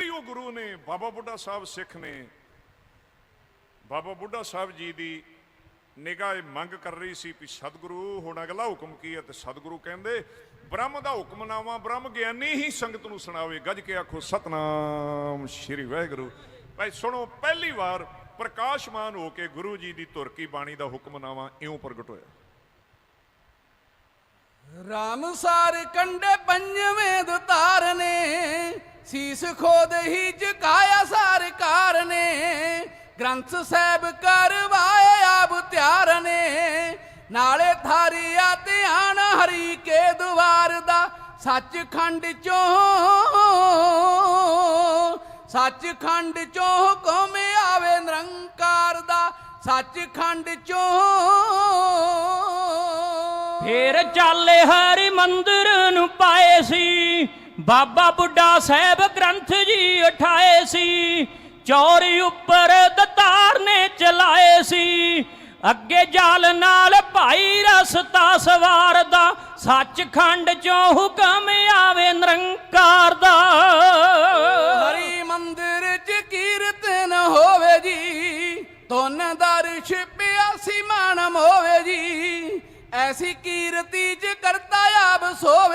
ਵੀ ਉਹ ਗੁਰੂ ਨੇ, ਬਾਬਾ ਬੁੱਢਾ ਸਾਹਿਬ ਸਿੱਖ ਨੇ। ਬਾਬਾ ਬੁੱਢਾ ਸਾਹਿਬ ਜੀ ਦੀ ਨਿਗਾਹ ਇਹ ਮੰਗ ਕਰ ਰਹੀ ਸੀ ਵੀ ਸਤਿਗੁਰੂ, ਹੁਣ ਅਗਲਾ ਹੁਕਮ ਕੀ ਹੈ ਤੇ ਸਤਿਗੁਰੂ ਕਹਿੰਦੇ, ਬ੍ਰਹਮ ਦਾ ਹੁਕਮਨਾਮਾ ਬ੍ਰਹਮ ਗਿਆਨੀ ਹੀ ਸੰਗਤ ਨੂੰ ਸੁਣਾਵੇ। ਗੱਜ ਕੇ ਆਖੋ, ਸਤਨਾਮ ਸ਼੍ਰੀ ਵਾਹਿਗੁਰੂ। ਭਾਈ ਸੁਣੋ, ਪਹਿਲੀ ਵਾਰ ਪ੍ਰਕਾਸ਼ਮਾਨ ਹੋ ਕੇ ਗੁਰੂ ਜੀ ਦੀ ਧੁਰ ਕੀ ਬਾਣੀ ਦਾ ਹੁਕਮਨਾਮਾ ਇਉਂ ਪ੍ਰਗਟ ਹੋਇਆ। ਰਾਮ ਸਾਰ ਕੰਡੇ ਪੰਜਵੇਂ ਦਤਾਰ ਨੇ। ਸੀਸ ਖੋਦ ਹੀ ਝੁਕਾਇਆ ਸਰਕਾਰ ਨੇ ਗ੍ਰੰਥ ਸਾਹਿਬ ਕਰਵਾਏ ਆਪ ਤਿਆਰ ਨੇ ਨਾਲੇ ਥਾਰੀਆ ਧਿਆਨ ਹਰੀ ਕੇ ਦੁਆਰ ਦਾ, ਸੱਚਖੰਡ ਚੋਂ ਸੱਚਖੰਡ ਚੋਂ ਹੁਕਮ ਆਵੇ ਨਿਰੰਕਾਰ ਦਾ, ਸੱਚਖੰਡ ਚੋਂ। ਫੇਰ ਚਾਲੇ ਹਰੀ ਮੰਦਰ ਨੂੰ ਪਾਏ ਸੀ। ਬਾਬਾ ਬੁੱਢਾ ਸਾਹਿਬ ਗ੍ਰੰਥ ਜੀ ਉਠਾਏ ਸੀ, ਚੌਰੀ ਉੱਪਰ ਦਤਾਰ ਨੇ ਚਲਾਏ ਸੀ। ਅੱਗੇ ਜਾਲ ਨਾਲ ਭਾਈ ਰਸਤਾ ਸਵਾਰ ਦਾ, ਸੱਚਖੰਡ ਚੋਂ ਹੁਕਮ ਆਵੇ ਨਿਰੰਕਾਰ ਦਾ। ਹਰੀ ਮੰਦਿਰ ਚ ਕੀਰਤਨ ਹੋਵੇ ਜੀ ਤੁਨ ਦਰਸ਼ ਪਿਆਸੀ ਮਾਨਮ ਹੋਵੇ ਜੀ। ਐਸੀ ਕੀਰਤੀ ਚ ਕਰਤਾ ਆਪ ਸੋਵੇ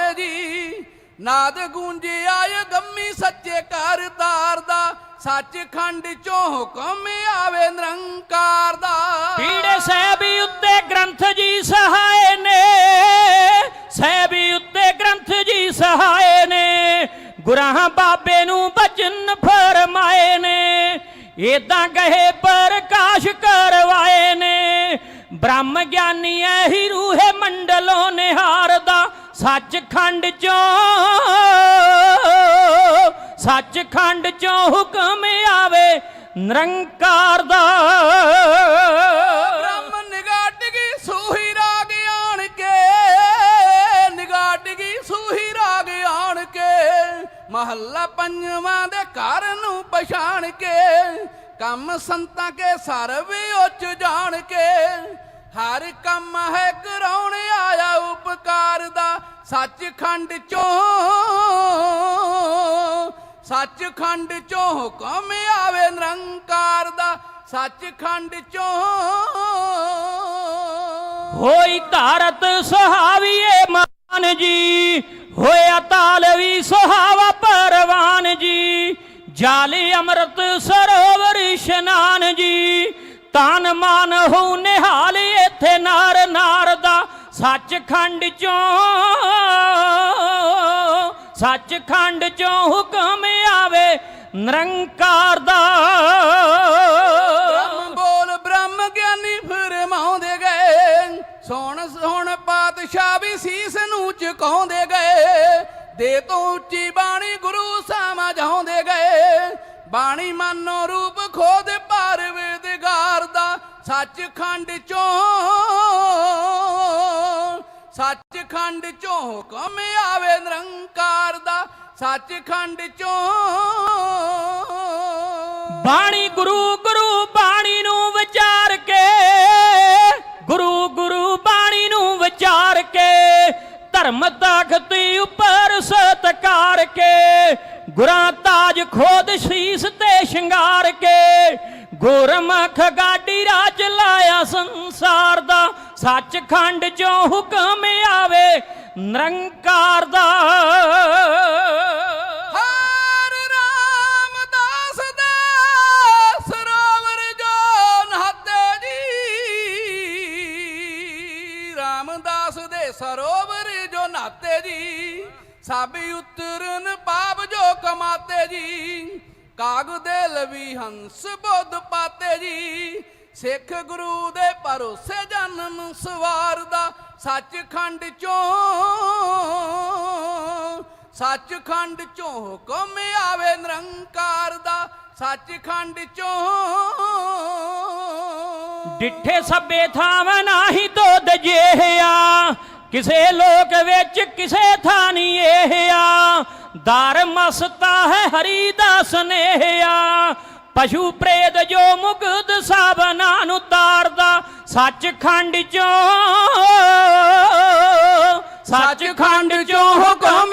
ਨਾਦ ਗੂੰਜਿਆ ਗੰਮੀ ਸੱਚੇ ਕਰਤਾਰ ਦਾ। ਸੱਚਖੰਡ ਚੋਂ ਹੁਕਮ ਆਵੇ ਨਿਰੰਕਾਰ ਦਾ। ਪੀੜੇ ਸਹਿਬੀ ਉੱਤੇ ਗ੍ਰੰਥ ਜੀ ਸਹਾਏ ਨੇ। ਸਹਿਬੀ ਉੱਤੇ ਗ੍ਰੰਥ ਜੀ ਸਹਾਏ ਨੇ। ਗੁਰਾਂ ਬਾਬੇ ਨੂੰ ਬਚਨ ਫਰਮਾਏ ਨੇ। ਏਦਾਂ ਗਏ ਪ੍ਰਕਾਸ਼ ਕਰਵਾਏ ਨੇ। ਬ੍ਰਹਮ ਗਿਆਨੀ ਐਹੀ ਰੂਹੇ ਮੰਡਲੋਂ ਨਿਹਾਰਦਾ ਸੱਚਖੰਡ ਚੋਂ ਸੱਚਖੰਡ ਚੋਂ ਹੁਕਮ ਆਵੇ ਨਿਰੰਕਾਰ ਦਾ। ਬ੍ਰਹਮ ਨਿਗਾਟ ਸੂਹੀ ਰਾਗ ਆਣ ਕੇ ਨਿਗਾਟ ਸੂਹੀ ਰਾਗ ਆਣ ਕੇ, ਮਹੱਲਾ ਪੰਜਵਾਂ ਦੇ ਘਰ ਨੂੰ ਪਛਾਣ ਕੇ, ਕੰਮ ਸੰਤਾਂ ਕੇ ਸਰਵੇ ਉੱਚ ਜਾਣ ਕੇ, ਹਰ ਕੰਮ ਹੈ ਕਰਾਉਣ ਸੱਚਖੰਡ ਚੋਂ ਸੱਚਖੰਡ ਚੋਂ ਹੁਕਮ ਆਵੇ ਨਿਰੰਕਾਰ ਦਾ, ਸੱਚਖੰਡ ਚੋਂ। ਹੋਈ ਧਾਰਤ ਸੁਹਾਵੀਏ ਮਾਨ ਜੀ, ਹੋਇਆ ਤਾਲਵੀ ਸੁਹਾਵਾ ਪਰਵਾਨ ਜੀ। ਜਾਲੀ ਅੰਮ੍ਰਿਤ ਸਰੋਵਰ ਇਸ਼ਨਾਨ ਜੀ, ਤਨ ਮਨ ਹੋ ਨਿਹਾਲ ਇੱਥੇ ਨਾਰ ਸੱਚਖੰਡ ਚੋਂ ਸੱਚਖੰਡ ਚੋਂ ਹੁਕਮ ਆਵੇ ਨਿਰੰਕਾਰ ਦਾ। ਬ੍ਰਹਮ ਬੋਲ ਬ੍ਰਹਮ ਗਿਆਨੀ ਫਰਮਾਉਂਦੇ ਗਏ। ਸੋਹਣ ਸੋਣ ਪਾਤਸ਼ਾਹ ਵੀ ਸੀਸ ਨੂੰ ਝੁਕਾਉਂਦੇ ਗਏ। ਦੇ ਤੋਂ ਉੱਚੀ ਬਾਣੀ ਗੁਰੂ ਸਮਝਾਉਂਦੇ ਗਏ। ਬਾਣੀ ਮਾਨੋ ਰੂਪ ਖੋਦ ਪਰ ਵਿਦਗਾਰ ਦਾ। ਸੱਚਖੰਡ ਚੋਂ ਸੱਚਖੰਡ ਚੋਂ ਹੁਕਮ ਆਵੇ ਨਿਰੰਕਾਰ ਦਾ, ਸੱਚਖੰਡ ਚੋਂ। ਬਾਣੀ ਗੁਰੂ ਗੁਰੂ ਬਾਣੀ ਨੂੰ ਵਿਚਾਰ ਕੇ, ਗੁਰੂ ਗੁਰੂ ਬਾਣੀ ਨੂੰ ਵਿਚਾਰ ਕੇ, ਧਰਮ ਤਖਤੀ ਉੱਪਰ ਸਤਕਾਰ ਕੇ, ਗੁਰਾਂ ਤਾਜ ਖੋਦ ਸ਼ੀਸ ਤੇ ਸ਼ਿੰਗਾਰ ਕੇ, ਗੁਰਮਖ ਗਾਡੀ ਸੱਚਖੰਡ ਚੋਂ ਹੁਕਮ ਆਵੇ, ਨਿਰੰਕਾਰ ਦਾ। ਹਰ ਰਾਮਦਾਸ ਦੇ ਸਰੋਵਰ ਜੋ ਨਹਾਤੇ ਜੀ। ਰਾਮਦਾਸ ਦੇ ਸਰੋਵਰ ਜੋ ਨਹਾਤੇ ਜੀ। ਸਭ ਉਤਰਨ ਪਾਪ ਜੋ ਕਮਾਤੇ ਜੀ। ਕਾਗ ਦੇ ਲਵੀ ਹੰਸ ਬੁੱਧ ਪਾਤੇ ਜੀ। ਸਿੱਖ ਗੁਰੂ ਦੇ ਭਰੋਸੇ ਜਨਮ ਸਵਾਰਦਾ ਸੱਚਖੰਡ ਚੋਂ ਸੱਚਖੰਡ ਚੋਂ ਹੁਕਮ ਆਵੇ ਨਿਰੰਕਾਰ ਦਾ, ਸੱਚਖੰਡ ਚੋਂ। ਡਿੱਠੇ ਸਭੇ ਥਾਵਾਂ ਨਾਹੀ ਦੁੱਧ ਜਿਹਾ ਕਿਸੇ ਲੋਕ ਵਿੱਚ ਕਿਸੇ ਥਾਂ ਨਹੀਂ ਇਹ ਦਰ ਮਸਤਾ ਹੈ ਹਰੀ ਦਾ ਸਨੇਹਿਆ, ਪਸ਼ੂ ਪ੍ਰੇਤ ਜੋ ਮੁਕਤ ਸਾਬਨਾਂ ਨੂੰ ਤਾਰਦਾ ਸੱਚਖੰਡ ਚੋਂ ਸੱਚਖੰਡ ਚੋਂ ਹੁਕਮ